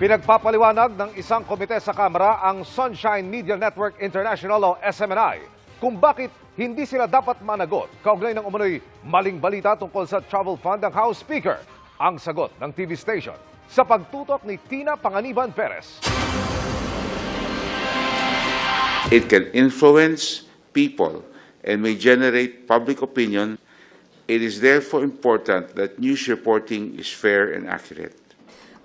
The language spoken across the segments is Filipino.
Pinagpapaliwanag ng isang komite sa Kamara ang Sunshine Media Network International o SMNI kung bakit hindi sila dapat managot kaugnay ng umunoy maling balita tungkol sa travel fund ng House Speaker. Ang sagot ng TV station sa pagtutok ni Tina Panganiban Perez. It can influence people and may generate public opinion. It is therefore important that news reporting is fair and accurate.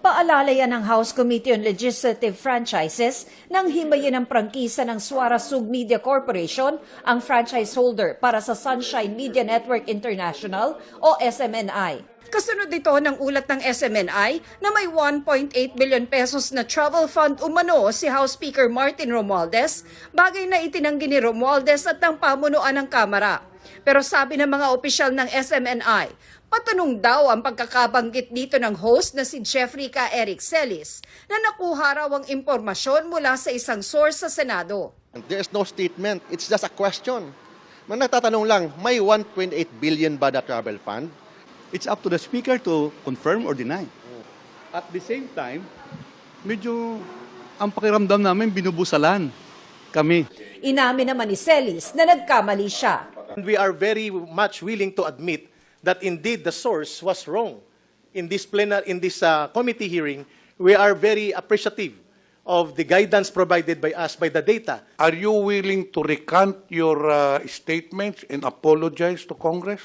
Paalala yan ng House Committee on Legislative Franchises nang himayin ng prangkisa ng Suara Sug Media Corporation ang franchise holder para sa Sunshine Media Network International o SMNI. Kasunod ito ng ulat ng SMNI na may 1.8 billion pesos na travel fund umano si House Speaker Martin Romualdez, bagay na itinanggi ni Romualdez at ng pamunuan ng Kamara. Pero sabi ng mga opisyal ng SMNI, patanong daw ang pagkakabanggit dito ng host na si Jeffrey K. Eric Celis na nakuha raw ang impormasyon mula sa isang source sa Senado. There is no statement. It's just a question. Nagtatanong lang, may 1.8 billion ba na travel fund? It's up to the speaker to confirm or deny. At the same time, medyo ang pakiramdam namin binubusalan kami. Inamin naman ni Celis na nagkamali siya. And we are very much willing to admit that indeed the source was wrong. In this plenar, in this uh, committee hearing, we are very appreciative of the guidance provided by us by the data. Are you willing to recant your uh, statements and apologize to Congress?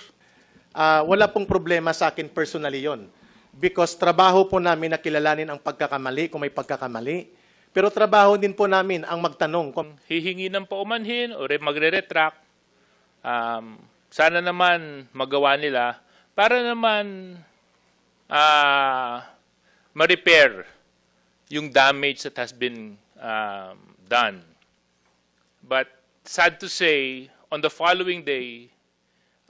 Uh, wala pong problema sa akin personally yon. Because trabaho po namin na kilalanin ang pagkakamali kung may pagkakamali. Pero trabaho din po namin ang magtanong kung hihingi ng paumanhin o re- magre-retract. Um, sana naman magawa nila para naman ah ma-repair yung damage that has been um, done. But sad to say, on the following day,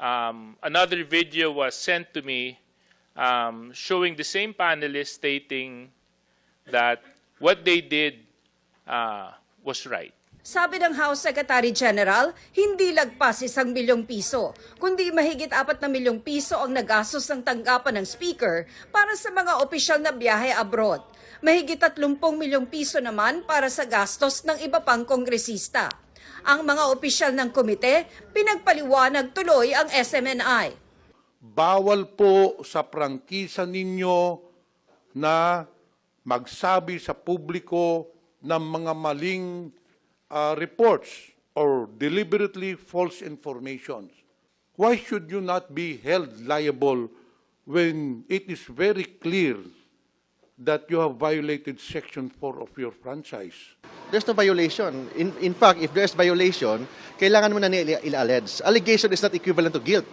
um, another video was sent to me um, showing the same panelists stating that what they did uh, was right. Sabi ng House Secretary General, hindi lagpas isang milyong piso, kundi mahigit apat na milyong piso ang nagastos ng tanggapan ng Speaker para sa mga opisyal na biyahe abroad. Mahigit 30 milyong piso naman para sa gastos ng iba pang kongresista. Ang mga opisyal ng komite, pinagpaliwanag tuloy ang SMNI. Bawal po sa prangkisa ninyo na magsabi sa publiko ng mga maling uh, reports or deliberately false informations. Why should you not be held liable when it is very clear that you have violated Section 4 of your franchise? There's no violation. In, in fact, if there's violation, kailangan mo na nila ila-allege. Allegation is not equivalent to guilt.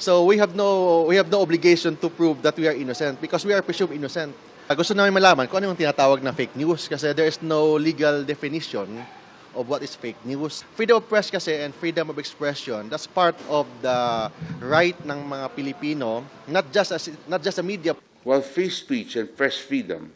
So we have no we have no obligation to prove that we are innocent because we are presumed innocent. Uh, Gusto namin malaman kung ano yung tinatawag na fake news kasi there is no legal definition of what is fake news. Freedom of press kasi and freedom of expression, that's part of the right ng mga Pilipino, not just as not just the media, While free speech and press freedom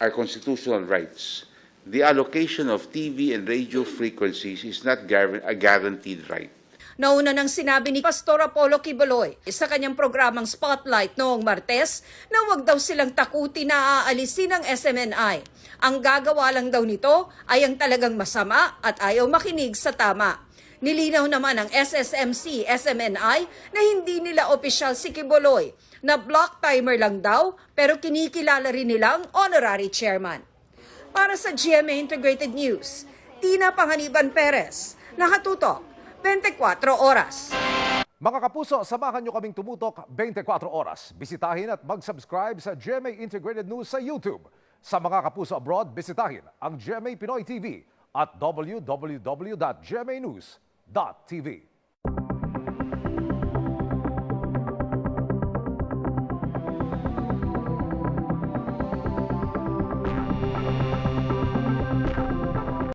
are constitutional rights, the allocation of TV and radio frequencies is not a guaranteed right. Nauna nang sinabi ni Pastor Apollo Quiboloy sa kanyang programang Spotlight noong Martes na huwag daw silang takuti na aalisin ng SMNI. Ang gagawa lang daw nito ay ang talagang masama at ayaw makinig sa tama. Nilinaw naman ng SSMC, SMNI na hindi nila opisyal si Quiboloy na block timer lang daw pero kinikilala rin nilang honorary chairman. Para sa GMA Integrated News, Tina Panganiban Perez, nakatutok 24 oras. Mga kapuso, samahan nyo kaming tumutok 24 oras. Bisitahin at mag-subscribe sa GMA Integrated News sa YouTube. Sa mga kapuso abroad, bisitahin ang GMA Pinoy TV at www.gmanews.tv.